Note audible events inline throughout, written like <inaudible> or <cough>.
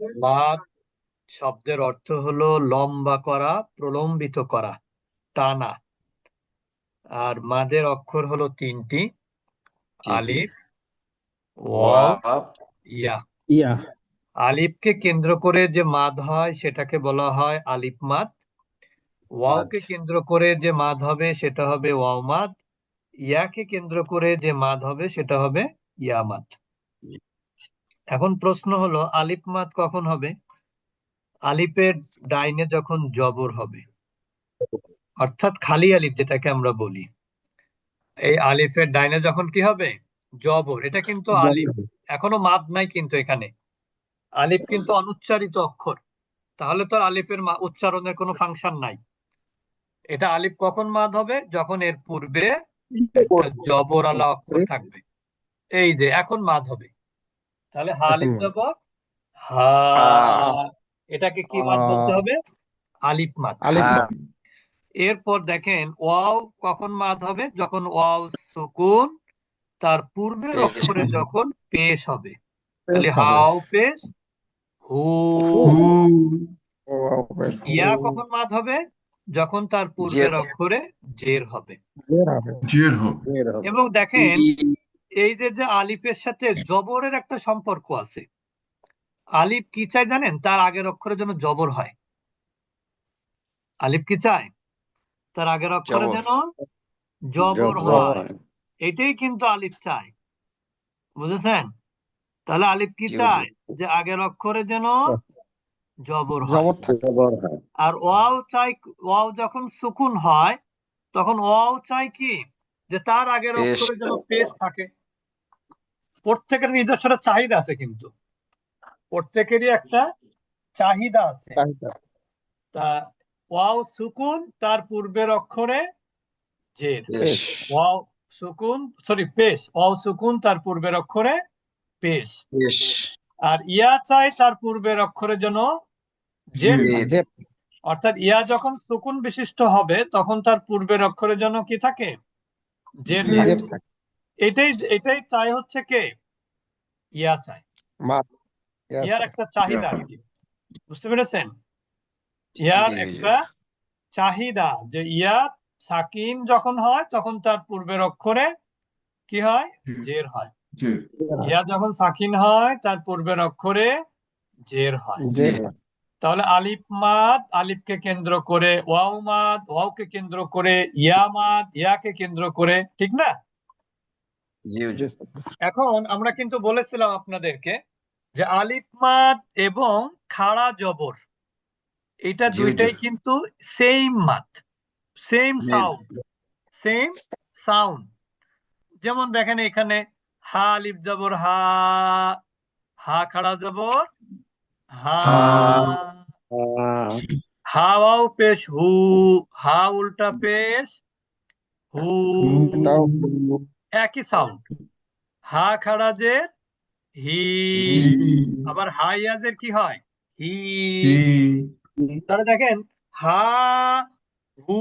মাদ শব্দের অর্থ হলো লম্বা করা প্রলম্বিত করা টানা। আর মাদের অক্ষর হলো তিনটি। আলিফ ওয়াও। ইয়া। ইয়া। আলিফকে কেন্দ্র করে যে মাদ হয় সেটাকে বলা হয় আলিফ মাদ। ওয়াওকে কেন্দ্র করে যে মাদ হবে সেটা হবে ওয়াও মাদ। ইয়াকে কেন্দ্র করে যে মাদ হবে সেটা হবে ইয়া মাদ। এখন প্রশ্ন হলো আলিফ মাদ কখন হবে? আলিফের ডাইনে যখন জবর হবে। অর্থাৎ খালি আলিফ যেটাকে আমরা বলি। এই আলিফের ডাইনে যখন কি হবে? জবর। এটা কিন্তু আলিফ। এখনও মাদ নাই কিন্তু এখানে। আলিফ কিন্তু অনুচ্চারিত অক্ষর। তাহলে তো আলিফের মা- উচ্চারণের কোনো ফাংশন নাই। এটা আলিফ কখন মাদ হবে? যখন এর পূর্বে জবর আলা অক্ষর থাকবে। এই যে এখন মাদ হবে। তাহলে হা আলিফ এখন হা। এটাকে কি মাদ বলতে হবে? আলিফ হ্যাঁ। এরপর দেখেন ওয়াও কখন মাদ হবে? যখন ওয়াও সুকুন তার পূর্বের পেশ অক্ষরে হবে। যখন পেশ হবে। তাহলে হাও পেশ হু। ইয়া কখন মাদ হবে? যখন তার পূর্বের অক্ষরে জের হবে। জের হবে। জের হোক জের হবে। এবং দেখেন এই যে যে আলিফের সাথে জবরের একটা সম্পর্ক আছে। আলিফ কি চায় জানেন? তার আগের অক্ষরের জন্য জবর হয়। আলিফ কি চায়? তার আগের অক্ষরে যেন জবর হয়। এটাই কিন্তু আলিফ চায়। বুঝেছেন? তাহলে আলিফ কি। চায়? যে আগের অক্ষরে যেন জবর হয়। আর ওয়াও চাই ওয়াও যখন সুকুন হয় তখন ওয়াও চাই কি? যে তার আগের অক্ষরে যেন। পেশ থাকে। প্রত্যেকের নিজস্ব একটা চাহিদা আছে কিন্তু। প্রত্যেকেরই একটা চাহিদা আছে। তা ওয়াও সুকুন তার পূর্বের অক্ষরে জের ওয়াও সুকুন সরি পেশ। ওয়াও সুকুন তার পূর্বের অক্ষরে পেশ। আর ইয়া চাই তার পূর্বের অক্ষরে যেন জের। অর্থাৎ ইয়া যখন সুকুন বিশিষ্ট হবে তখন তার পূর্বের অক্ষরে যেন কি থাকে? জের। থাকে। এটাই এটাই চাই হচ্ছে কে? ইয়া চাই। ইয়ার একটা চাহিদা আর কি। বুঝতে পেরেছেন? ইয়ার। একটা চাহিদা যে ইয়া সাকিন যখন হয় তখন তার পূর্বের অক্ষরে কি হয়? জের হয়। ইয়া যখন সাকিন হয় তার পূর্বের অক্ষরে জের হয়। তাহলে আলিফ মাদ আলিফকে কেন্দ্র করে ওয়াও মাদ ওয়াওকে কেন্দ্র করে ইয়া মাদ ইয়াকে কেন্দ্র করে ঠিক না? এখন আমরা কিন্তু বলেছিলাম আপনাদেরকে যে আলিফ মাদ এবং খাড়া জবর এটা। দুইটাই কিন্তু সেম মাদ সেম সাউন্ড সেম সাউন্ড যেমন দেখেন এখানে হা আলিফ জবর হা হা খাড়া জবর হা হা। হাওয়াও পেশ হু হা উল্টা পেশ হু। একই সাউন্ড হা যে হি। আবার হা ইয়াজের কি হয়? হি। তাহলে দেখেন হা হু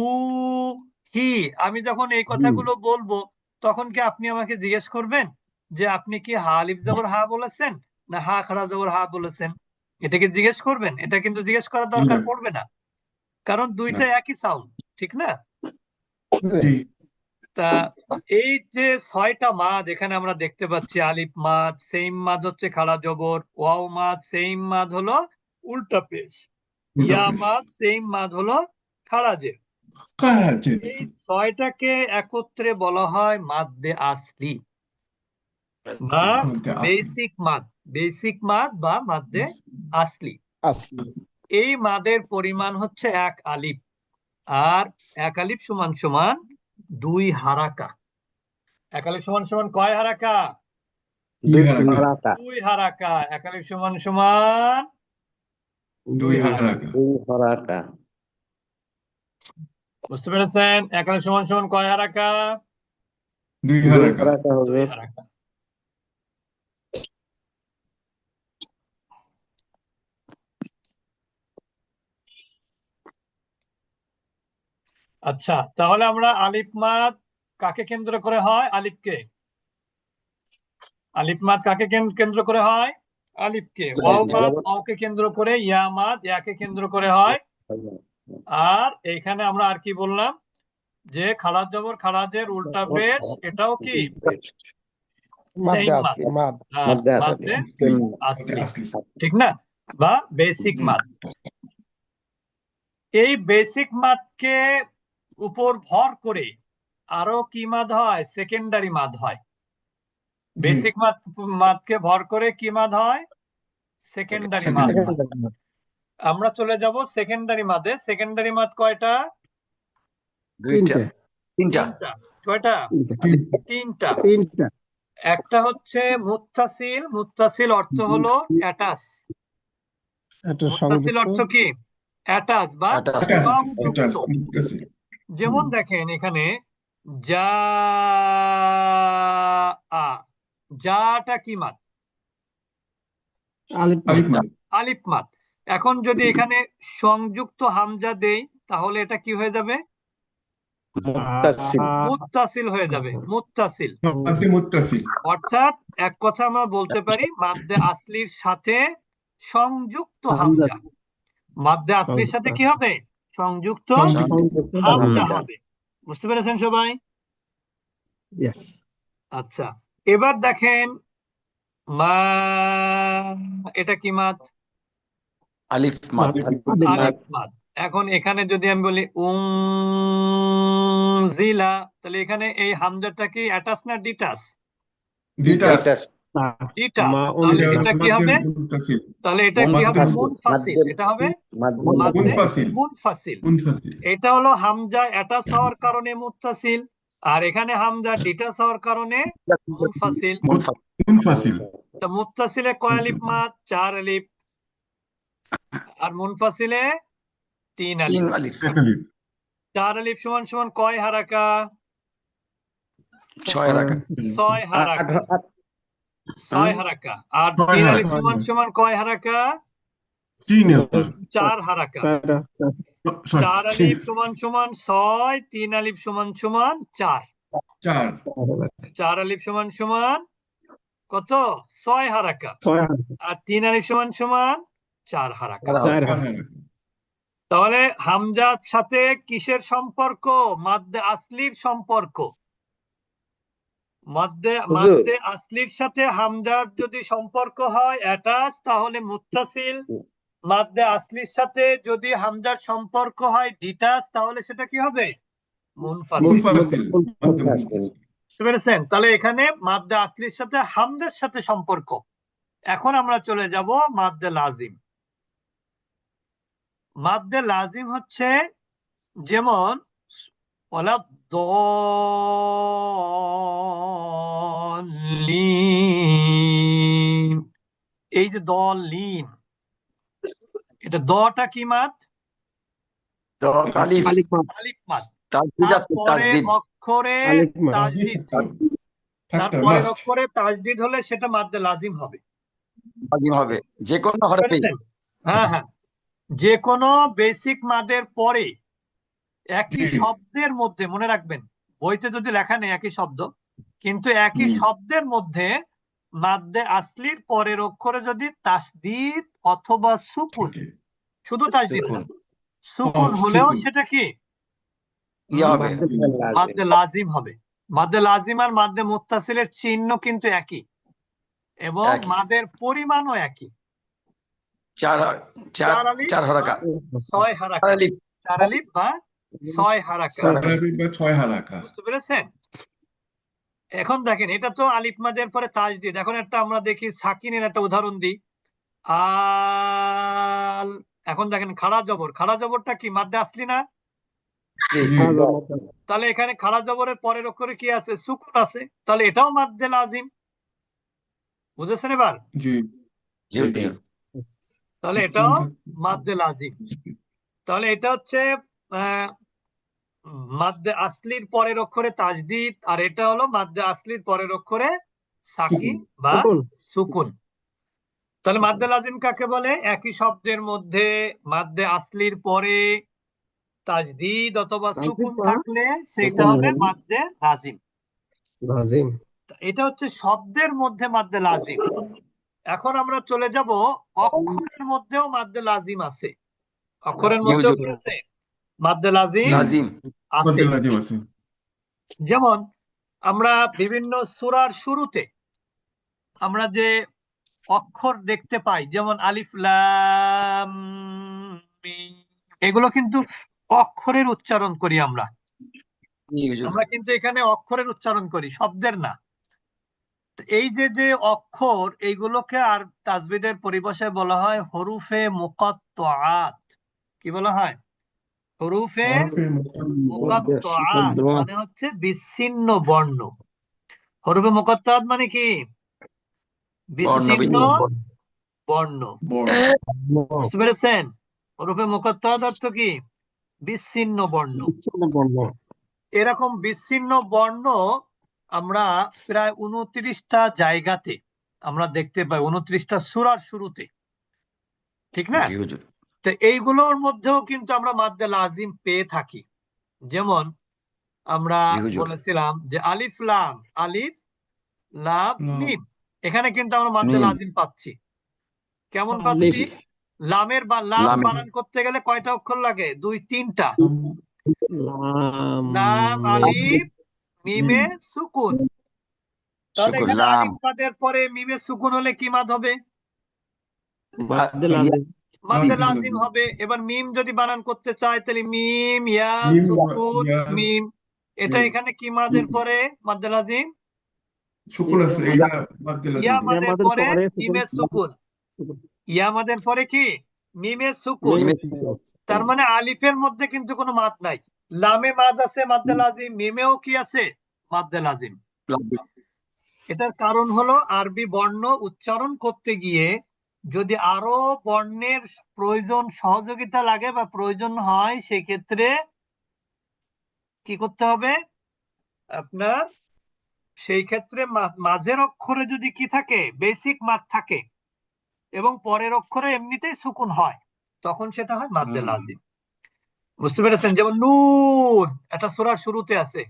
হি। আমি যখন এই কথাগুলো বলব তখন কি আপনি আমাকে জিজ্ঞেস করবেন যে আপনি কি হা আলিফ জবর হা বলেছেন না হা খাড়া জবর হা বলেছেন? এটাকে জিজ্ঞেস করবেন? এটা কিন্তু জিজ্ঞেস করার দরকার পড়বে না। কারণ দুইটা একই সাউন্ড ঠিক না? তা এই যে ছয়টা মাছ এখানে আমরা দেখতে পাচ্ছি আলিফ মাছ সেইম মাছ হচ্ছে খাড়া জবর ওয়াও মাছ সেইম মাছ হলো উল্টা পেশ ইয়া মাছ সেইম মাছ হলো খাড়া জের। এই ছয়টাকে একত্রে বলা হয় মাদ্দে আসলি। বা বেসিক মাদ বেসিক মাদ বা মাদ্দে আসলি। এই মাদের পরিমাণ হচ্ছে এক আলিফ আর এক আলিফ সমান সমান দুই হারাকা। একালিক সমান সমান কয় হারাকা? দুই হারাকা। হারাকা। দুই হারাকা। এক সমান সমান দুই হারাকা। দুই হারাকা। বুঝতে পেরেছেন? একালিক সমান সমান কয় হারাকা? দুই হারাকা। হবে। হারাকা। আচ্ছা তাহলে আমরা আলিফ মাদ কাকে কেন্দ্র করে হয়? আলিফকে। আলিফ মাদ কাকে কেন্দ্র করে হয়? আলিফকে। ওয়াও মাদ ওয়াওকে কেন্দ্র করে ইয়া মাদ ইয়াকে কেন্দ্র করে হয়। আর এইখানে আমরা আর কি বললাম? যে খালাজ জবর খালাজের উল্টা পেশ এটাও কি? হ্যাঁ, ঠিক না? বা বেসিক মাদ। এই বেসিক মাদকে উপর ভর করে আরও কি মাদ হয়? সেকেন্ডারি মাদ হয়। বেসিক মাদ মাদকে ভর করে কি মাদ হয়? সেকেন্ডারি মাদ আমরা চলে যাব সেকেন্ডারি মাদে। সেকেন্ডারি মাদ কয়টা? দুইটা তিনটা। তিনটা। কয়টা? তিনটা। তিনটা। একটা হচ্ছে মুত্তাসিল। মুত্তাসিল অর্থ হলো অ্যাটাচ মুত্তাসিল অর্থ কি? অ্যাটাচ বা সংযুক্ত। যেমন দেখেন এখানে যা আ যাটা কি মাদ আলিফ মাদ এখন যদি এখানে সংযুক্ত হামজা দেই তাহলে এটা কি হয়ে যাবে? মুত্তাসিল। মুত্তাসিল হয়ে যাবে। মুত্তাসিল। অর্থাৎ এক কথা আমরা বলতে পারি মাদ্দে আসলির সাথে সংযুক্ত হামজা। মাদ্দে আসলির সাথে কি হবে? সংযুক্ত হবে। বুঝতে পেরেছেন সবাই? আচ্ছা এবার দেখেন মা এটা কি মাত? আলিফ মাদ এখন এখানে যদি আমি বলি উনজিলা তাহলে এখানে এই হামজাটা কি অ্যাটাচ না ডিটাচ ডিটাস ডিটাচ মা তাহলে এটা কি হবে? তাহলে এটা কি হবে? মুনফাসিল এটা হবে? মুনফাসিল মুনফাসিল এটা হলো হামজা অ্যাটাচ হওয়ার কারণে মুত্তাসিল আর এখানে হামজা ডিটাচ হওয়ার কারণে মুনফাসিল মুনফাসিল তা মুত্তাসিলে কয় আলিফ মাদ চার আলিফ। আর মুনফাসিলে তিন তিন আলিফ। চার আলিফ সমান সমান কয় হারাকা? ছয় রাখা ছয় হারাকা। ছয় হারাকা। আর তিন হারাকা। আলিফ সমান সমান কয় হারাকা? তিন চার হারাকা। চার আলিফ সমান সমান ছয় তিন আলিফ সমান সমান চার। চার। চার আলিফ সমান সমান কত? ছয় হারাকা। আর তিন আলিফ সমান সমান চার হারাকা। চার হারাকা। তাহলে হামজার সাথে কিসের সম্পর্ক? মাদ্দে আসলির সম্পর্ক। মাদ্দে মাদ্দে আসলির সাথে হামজার যদি সম্পর্ক হয় অ্যাটাচ তাহলে মুত্তাসিল। মাদ্দে আসলির সাথে যদি হামজার সম্পর্ক হয় ডিটাচ তাহলে সেটা কি হবে? মুনফাসিল। বুঝতে পেরেছেন? তাহলে এখানে মাদ্দে আসলির সাথে হামদের সাথে সম্পর্ক। এখন আমরা চলে যাব মাদ্দে লাজিম। মাদ্দে লাজিম হচ্ছে যেমন ওলা দলিন। এই যে দলিন এটা দটা কি মাদ তো আলিফ আলিফ মাদ তাজদিদ আছে তারপরে তাজদিদ। অক্ষরে আলিফ মাদ। তাজদিদ। তারপরে অক্ষরে তাজদিদ হলে সেটা মাদ্দে লাজিম হবে। লাজিম হবে। যে কোনো হরফে হ্যাঁ হ্যাঁ। যে কোনো বেসিক মাদের পরে একই <clears throat> শব্দের মধ্যে মনে রাখবেন বইতে যদি লেখা নেই একই শব্দ কিন্তু একই শব্দের মধ্যে মাদ্দে আসলির পরের অক্ষরে যদি তাসদিদ অথবা সুকুন শুধু তাসদিদ সুকুন। হলেও সেটা কি? মাদ্দে লাজিম। হবে। মাদ্দে লাজিম আর মাদ্দে মুত্তাসিলের চিহ্ন কিন্তু একই এবং মাদের পরিমাণও একই। চার চার চার হরকা ছয় চার হারাকা চার আলিফ বা ছয় হারাকা। ছয় হারাকা। বুঝতে পেরেছেন? এখন দেখেন এটা তো আলিফ মাদের পরে তাজদিদ এখন একটা আমরা দেখি সাকিনের একটা উদাহরণ দিই। আল এখন দেখেন খাড়া জবর। খাড়া জবরটা কি? মাদ্দে আসলি না। তাহলে এখানে খাড়া জবরের পরের অক্ষরে কি আছে? সুকুন আছে। তাহলে এটাও মাদ্দে লাজিম। বুঝেছেন এবার। তাহলে এটাও মাদ্দে লাজিম। তাহলে এটা হচ্ছে মাদ্দে আসলির পরের অক্ষরে তাজদিদ আর এটা হলো মাদ্দে আসলির পরের অক্ষরে সাকিন বা সুকুন। তাহলে মাদ্দে লাজিম কাকে বলে? একই শব্দের মধ্যে মাদ্দে আসলির পরে তাজদিদ অথবা সুকুন থাকলে সেটা হবে মাদ্দে লাজিম। লাজিম। এটা হচ্ছে শব্দের মধ্যে মাদ্দে লাজিম। এখন আমরা চলে যাব অক্ষরের মধ্যেও মাদ্দে লাজিম আছে। অক্ষরের মধ্যেও কি আছে? যেমন আমরা বিভিন্ন সূরার শুরুতে আমরা যে অক্ষর দেখতে পাই যেমন আলিফ লাম এগুলো কিন্তু অক্ষরের উচ্চারণ করি আমরা। আমরা কিন্তু এখানে অক্ষরের উচ্চারণ করি শব্দের না। তো এই যে যে অক্ষর এইগুলোকে আর তাজবিদের পরিভাষায় বলা হয় হরুফে মুকাত্তাআত। কি বলা হয়? হরুফে মানে হচ্ছে বিচ্ছিন্ন বর্ণ। হরুফে মানে কি? বিচ্ছিন্ন বর্ণ। বুঝতে পেরেছেন? হরুফে অর্থ কি? বিচ্ছিন্ন বর্ণ। এরকম বিচ্ছিন্ন বর্ণ আমরা প্রায় উনত্রিশটা জায়গাতে আমরা দেখতে পাই উনত্রিশটা সুরার শুরুতে। ঠিক না? তো এইগুলোর মধ্যেও কিন্তু আমরা মাদ্দে লাজিম পেয়ে থাকি। যেমন আমরা বলেছিলাম যে আলিফ লাম আলিফ লাম। মিম। এখানে কিন্তু আমরা মাদ্দে। লাজিম পাচ্ছি। কেমন পাচ্ছি? লামের বা লাম বানান করতে গেলে কয়টা অক্ষর লাগে? দুই তিনটা। লাম। আলিফ মিমে সুকুন। তাহলে এখানে আলিফ পরে মিমে সুকুন হলে কি মাদ হবে? মাদ্দে লাজিম হবে। এবার মিম যদি বানান করতে চায় তাহলে মিম ইয়া সুকুন মিম। এটা এখানে কি মাদের পরে? মাদ্দে লাজিম? শুকুর আছে এটা মধ্যে লাজিম। মাদের মাদের পরে পরে মিমে সুকুন। সুকুন ইয়া মাদের পরে কি? মিমে সুকুন তার মানে আলিফের মধ্যে কিন্তু কোনো মাদ নাই। লামে মাদ আছে মাদ্দে লাজিম মিমেও কি আছে? মাদ্দে লাজিম। এটার কারণ হলো আরবি বর্ণ উচ্চারণ করতে গিয়ে যদি আরও বর্ণের প্রয়োজন সহযোগিতা লাগে বা প্রয়োজন হয় সেক্ষেত্রে কি করতে হবে? আপনার সেই ক্ষেত্রে মাঝের অক্ষরে যদি কি থাকে বেসিক মাদ থাকে এবং পরের অক্ষরে এমনিতেই সুকুন হয় তখন সেটা হয় মাদ্দে। লাজিম বুঝতে পেরেছেন? যেমন নুন এটা সূরার শুরুতে আছে।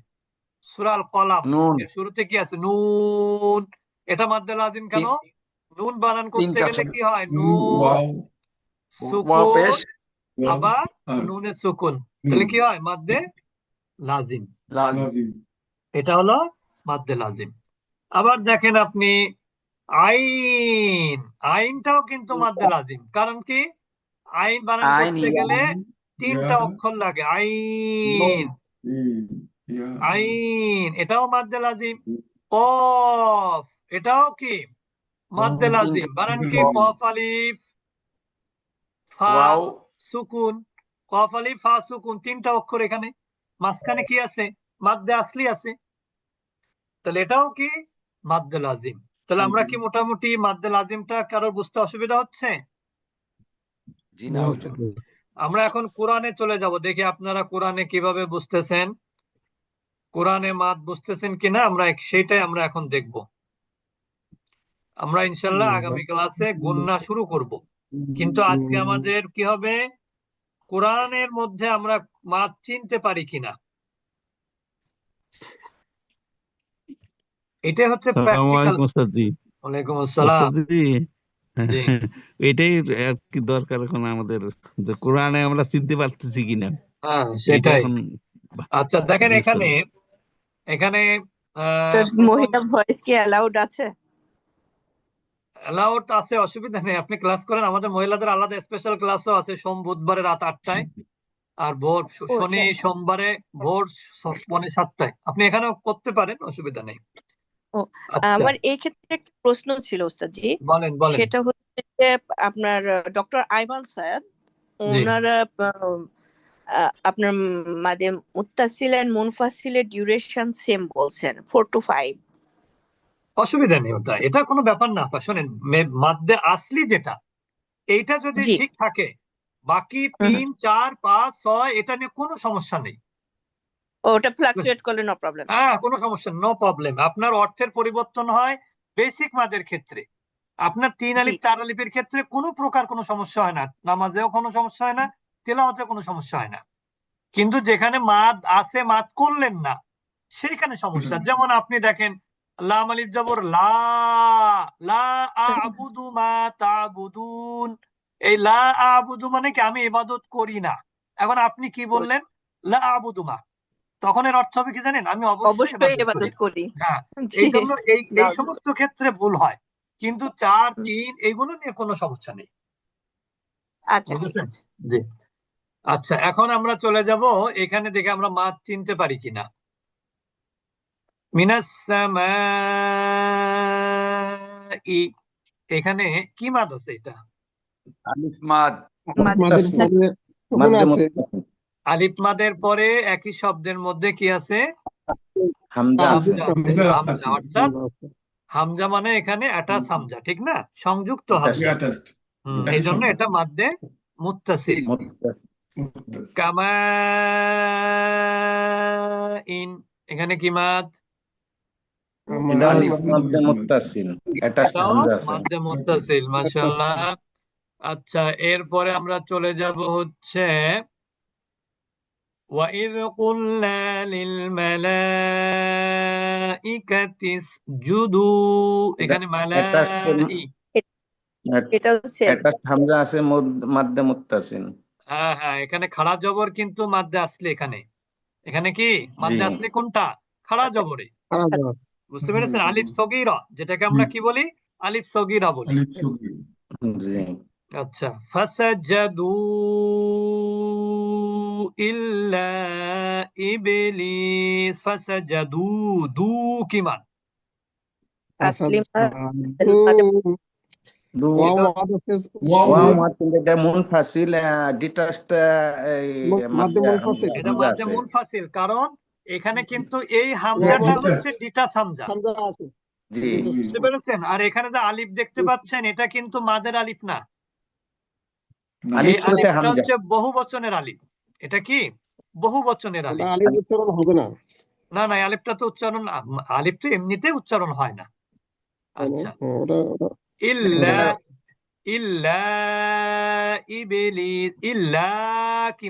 সূরাল কলাম শুরুতে কি আছে? নুন এটা মাদ্দে লাজিম কেন? নুন বানান করতে তিনটা গেলে কি হয়? নুন সুকুন আবার আর নুনে সুকুন তাহলে কি হয়? মাদ্দে লাজিম। লাজিম। এটা হলো মাদ্দে লাজিম। আবার দেখেন আপনি আইন। আইনটাও কিন্তু মাদ্দে লাজিম। কারণ কি? আইন বানান করতে গেলে তিনটা অক্ষর লাগে। আইন। আইন। এটাও মাদ্দে লাজিম। কফ। এটাও কি? লাজিম। তিনটা বানান কি? কফ আলিফ ফা সুকুন। কফ আলিফ ফা সুকুন তিনটা অক্ষর এখানে। মাঝখানে কি আছে? মাদ্দে আসলি আছে। তাহলে এটাও কি? মাদ্দে লাজিম। তাহলে আমরা কি মোটামুটি মাদ্দে লাজিমটা কারোর বুঝতে অসুবিধা হচ্ছে? জি না হুজুর আমরা এখন কোরআনে চলে যাব। দেখি আপনারা কোরআনে কীভাবে বুঝতেছেন। কোরআনে মাদ বুঝতেছেন কিনা? আমরা সেটাই আমরা এখন দেখব। আমরা ইনশাল্লাহ আগামী ক্লাসে গণনা শুরু করব। কিন্তু আজকে আমাদের কি হবে? কোরআনের মধ্যে আমরা মাছ চিনতে পারি কিনা? এটাই হচ্ছে ওয়ালাইকুম আসসালাম। <laughs> এটাই আর কি দরকার এখন আমাদের যে কোরআনে আমরা চিনতে পারতেছি কিনা। হ্যাঁ সেটাই। আচ্ছা দেখেন এখানে এখানে মহিলা ভয়েস কি অ্যালাউড আছে? অ্যালাউড আছে অসুবিধা নেই। আপনি ক্লাস করেন আমাদের মহিলাদের আলাদা স্পেশাল ক্লাসও আছে সোম বুধবারে রাত আটটায় আর ভোর শনি সোমবারে ভোর পৌনে সাতটায়। আপনি এখানেও করতে পারেন অসুবিধা নেই। আচ্ছা। আমার এই ক্ষেত্রে একটা প্রশ্ন ছিল ওস্তাদজি। বলেন বলেন। সেটা হচ্ছে যে আপনার ডক্টর আইমান সায়াদ ওনারা আপনার মাদে মুত্তাসিল এন্ড মুনফাসিলের ডিউরেশন সেম বলছেন ফোর টু ফাইভ অসুবিধা নেই ওটা। এটা কোনো ব্যাপার না আপা শোনেন মাদ্দে আসলি যেটা এইটা যদি ঠিক থাকে বাকি তিন চার পাঁচ ছয় এটা নিয়ে কোনো সমস্যা নেই। ওটা ফ্লাকচুয়েট করলে নো প্রবলেম হ্যাঁ কোনো সমস্যা নো প্রবলেম আপনার অর্থের পরিবর্তন হয় বেসিক মাদের ক্ষেত্রে। আপনার তিন আলিফ। চার আলিফের ক্ষেত্রে কোনো প্রকার কোনো সমস্যা হয় না নামাজেও কোনো সমস্যা হয় না তেলাওয়াতে কোনো সমস্যা হয় না। কিন্তু যেখানে মাদ আছে মাদ করলেন না সেইখানে সমস্যা। যেমন আপনি দেখেন লাম আলিফ জবর লা লা আবুদু মা তাবুদুন। এই লা আবুদু মানে কি? আমি ইবাদত করি না। এখন আপনি কি বললেন? লা আবুদু মা। তখন এর অর্থ হবে কি জানেন? আমি অবশ্যই অবশ্যই ইবাদত করি। হ্যাঁ এই জন্য এই এই সমস্ত ক্ষেত্রে ভুল হয়। কিন্তু চার তিন এইগুলো নিয়ে কোনো সমস্যা নেই। আচ্ছা জি। আচ্ছা এখন আমরা চলে যাব এখানে দেখে আমরা মাছ চিনতে পারি কিনা। মিনাস সামাই। এখানে কি মাদ আছে এটা? আলিফ মাদ। মাদের পরে আলিফ মাদের একই শব্দের মধ্যে কি আছে? হামজা আছে। অর্থাৎ মানে এখানে অ্যাটাচ হামজা ঠিক না? সংযুক্ত. হামজা। এই জন্য এটা মাদ্দে মুত্তাসিল। কামা ইন এখানে কি মাদ? আচ্ছা এরপরে আমরা চলে যাব হচ্ছে وَإِذْ قُلْنَا لِلْمَلَائِكَةِ اسْجُدُوا এখানে মালাই এটাও সেম attached হামজা আছে মুদ- মাধ্যম মুত্তাসিল হ্যাঁ হ্যাঁ এখানে খাড়া জবর কিন্তু মাদ্দে আসলে এখানে এখানে কি মাদ্দে জি। আসলে কোনটা খাড়া জবরে খারাপ বুঝতে পেরেছেন? আলিফ। সগীরা যেটাকে আমরা কি বলি? আলিফ সগীরা বলি। আচ্ছা। ফাসাজাদু ইল্লা ইবলিস ফাসাজাদু দু কি মান তাসলিম দু। ওয়াও মাদ আছে ওয়াও ওয়াও মাদ মাধ্যম এটা মুনফাসিল ডিটাচড এই মাধ্যম মাধ্যম মুনফাসিল। এটা হামজা মাঝে আছে। মুনফাসিল কারণ এখানে কিন্তু এই হামজাটা হচ্ছে ডিটাস হামজা হামজা আছে। জি বুঝতে পেরেছেন? আর এখানে যে আলিফ দেখতে পাচ্ছেন এটা কিন্তু মাদের আলিফ না। হচ্ছে বহু বচনের আলিফ। এটা কি? বহু বচনের আলিফ। ওটা আলিফ উচ্চারণ হবে না। না না আলিফটা তো উচ্চারণ আলিফ তো এমনিতেই উচ্চারণ হয় না। আচ্ছা। ওটা ইল্লা ইল্লা ইবলিস ইল্লা কি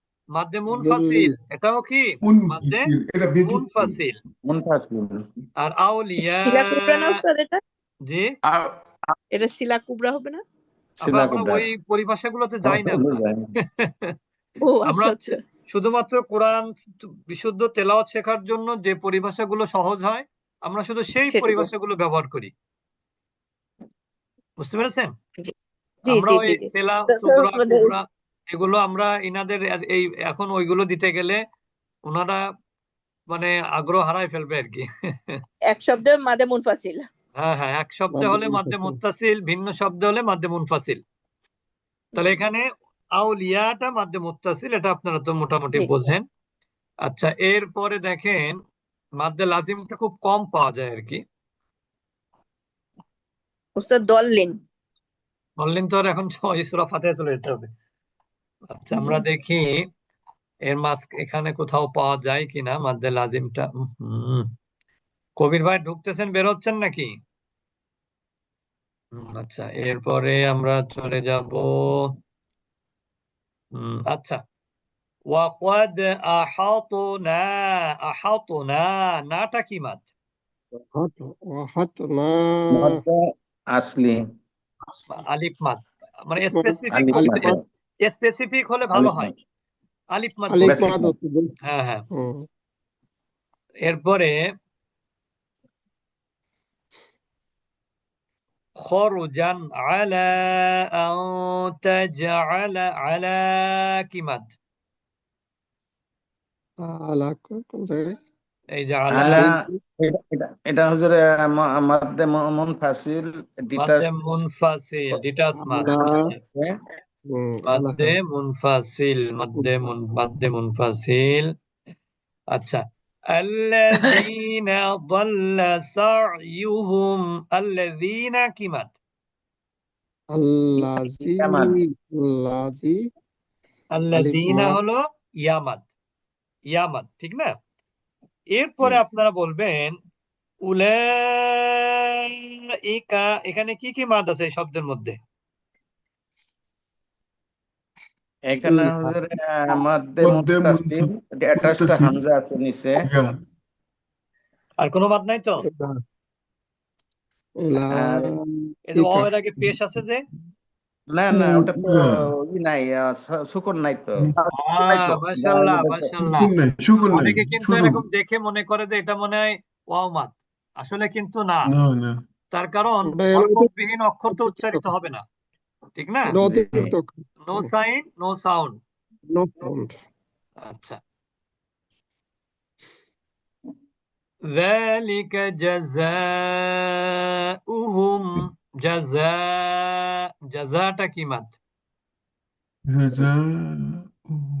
মাদ্দে মুনফাসিল এটাও কি? মাদ্দে মুনফাসিল মুনফাসিল আর আউলিয়া সিলা কুবরা না উস্তাদ এটা? জি। এটা সিলা কুবরা হবে না? সিলা কুবরা। ওই পরিভাষাগুলোতে যাই না ও আমরা আচ্ছা। আচ্ছা শুধুমাত্র কোরআন বিশুদ্ধ তেলাওয়াত শেখার জন্য যে পরিভাষাগুলো সহজ হয় আমরা শুধু সেই। পরিভাষাগুলো ব্যবহার করি। বুঝতে পেরেছেন? আমরা ওই জি জি। সেলা সুবরা মানে- কুবরা এগুলো আমরা ইনাদের এই এখন ওইগুলো দিতে গেলে ওনারা মানে আগ্রহ হারায় ফেলবে আর কি। এক শব্দে মাদে মুনফাসিল হ্যাঁ হ্যাঁ এক শব্দে হলে মুনফাসিল। মুত্তাসিল ভিন্ন শব্দে হলে মাদ্দে মুনফাসিল তাহলে এখানে আউলিয়াটা মাদ্দে মুত্তাসিল এটা আপনারা তো মোটামুটি বোঝেন। আচ্ছা এরপরে দেখেন মাদ্দে লাজিমটা খুব কম পাওয়া যায় আর কি। উস্তাদ দল্লিন। বললেন তো আর এখন ওই সূরা ফাতিহা চলে যেতে হবে। আচ্ছা আমরা দেখি এর মাঝ এখানে কোথাও পাওয়া যায় কিনা মাদ্দে লাজিমটা হুম। কবির ভাই ঢুকতেছেন বের হচ্ছেন নাকি? আচ্ছা এরপরে আমরা চলে যাব হুম, আচ্ছা। ওয়াকাদ আহাতনা আহাতনা নাটা কি মাদ? হাত হাত না মাদ্দা আসলি। আলিফ মাদ মানে স্পেসিফিক। স্পেসিফিক হলে ভালো হয়। আলিফ হ্যাঁ হ্যাঁ। এরপরে খরুজান আলা তাজআলা আলা কি মাদ? আলা কোন জায়গায়? এই যে আলা। এটা এটা- হুজুরে মাদ্দে মুনফাসিল মাদ্দে মুনফাসিল ডিটাস মাদ আলা আচ্ছা আছে হুম, আলা মাদ্দে মুনফাসিল মাদ্দে মুন মাদ্দে মুনফাসিল আচ্ছা الذين ضل سعيهم الذين কি মাদ আল্লাজি ইয়ামাদ। আল্লাজি আল্লাযীনা মাদ। হলো ইয়ামাদ ইয়ামাদ ঠিক না এরপরে জি। আপনারা বলবেন উলাইকা এখানে কি কি মাদ আছে এই শব্দের মধ্যে এখানে হুজুর মধ্যে মধ্যে মুত্তাসিল অ্যাটাচড হামজা আছে নিচে। আর কোনো মাদ নাই তো? যে এর আগে পেশ আছে যে? না না ওটা তো ই নাই সুকুন নাই তো। মাশাআল্লাহ মাশাআল্লাহ। অনেকে কিন্তু এরকম দেখে মনে করে যে এটা মনে হয় ওয়াও মাদ আসলে কিন্তু না। না না। তার কারণ অক্ষর তো উচ্চারিত হবে না। ठीक ना no TikTok no sign no sound no sound अच्छा ذلك جزاؤهم جزاء جزاء تكيمات की جزاؤهم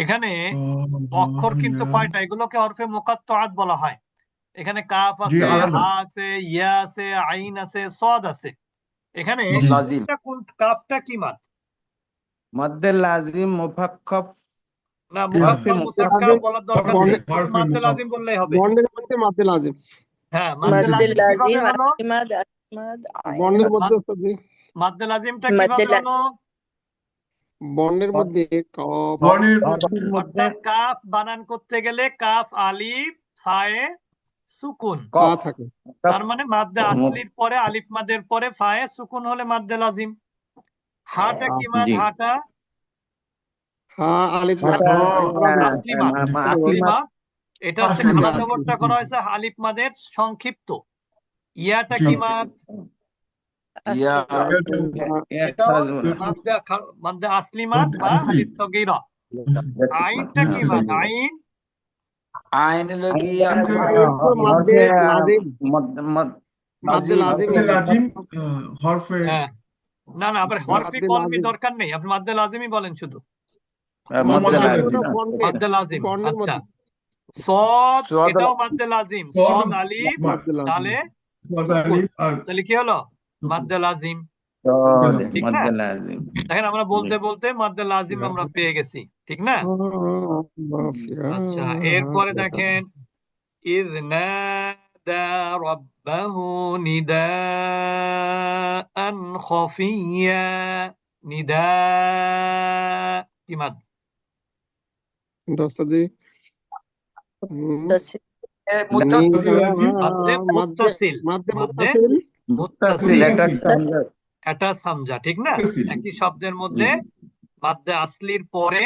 এখানে অক্ষর কিন্তু কয়টা? এগুলোকে হরফে মুকাত্তাআত বলা হয়। এখানে কাফ আছে হা আছে ইয়া আছে আইন আছে সদ আছে। এখানে কোন কাফটা কি মাদ মধ্যে লাজিম মুফাক্কাফ। না বলার দরকার নেই। মাদ্দে লাজিম। বললেই হবে। মধ্যে মাদ্দে লাজিম। হ্যাঁ মাদ্দে লাজিম আসমাদ আসমাদ আইন। বর্ণের মধ্যে মাদ্দে লাজিমটা লা- হলো বর্ণের মধ্যে বর্ণের মধ্যে কাফ বানান করতে গেলে কাফ আলিফ ফায়ে সুকুন। কা থাকে। তার মানে মাদ্দে আসলির পরে আলিফ মাদের পরে ফায়ে সুকুন হলে মাদ্দে লাজিম। হাটা কি মাদ? হাটা? হা আলিফ মাদ। হ্যাঁ, আসলি মাদ মা- মা- আসলি আসলি মাদ। মাদ এটা হচ্ছে খানা মাদ। করা হয়েছে আলিফ মাদের সংক্ষিপ্ত। ইয়াটা কি মাদ? না না আবার হরফি কলমি দরকার নেই আপনি মাদ্দে লাজিমই বলেন শুধু মাদ্দে লাজিম আচ্ছা সদ এটাও মাদ্দে লাজিম সদ- আলিফ তাহলে তাহলে কি হলো মাদ্দে লাজিম তো ঠিক না? মধ্যে লাজিম দেখেন আমরা বলতে বলতে মাদ্দে লাজিম আমরা পেয়ে গেছি ঠিক না আচ্ছা এরপরে দেখেন إذ نادى ربه نداء خفيا نداء কি মাদ দোস্তাজি মুত্তাসিল মাদ্দে লাজিম মাদ্দে মুত্তাসিল মাদ্দে মাদ্দে মুত্তাসিল এটা এটা সামজা ঠিক না? একই শব্দের মধ্যে মাদ্দে আসলির পরে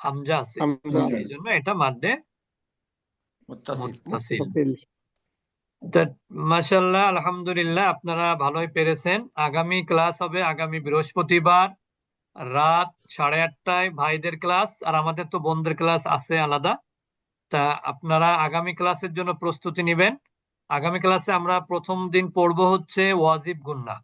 হামজা আছে। এই জন্য এটা মাদ্দে মুত্তাসিল আলহামদুলিল্লাহ আপনারা ভালোই পেরেছেন। আগামী ক্লাস হবে আগামী বৃহস্পতিবার রাত সাড়ে আটটায় ভাইদের ক্লাস আর আমাদের তো বোনদের ক্লাস আছে আলাদা। তা আপনারা আগামী ক্লাসের জন্য প্রস্তুতি নেবেন। আগামী ক্লাসে আমরা প্রথম দিন পড়ব হচ্ছে ওয়াজিব গুন্না।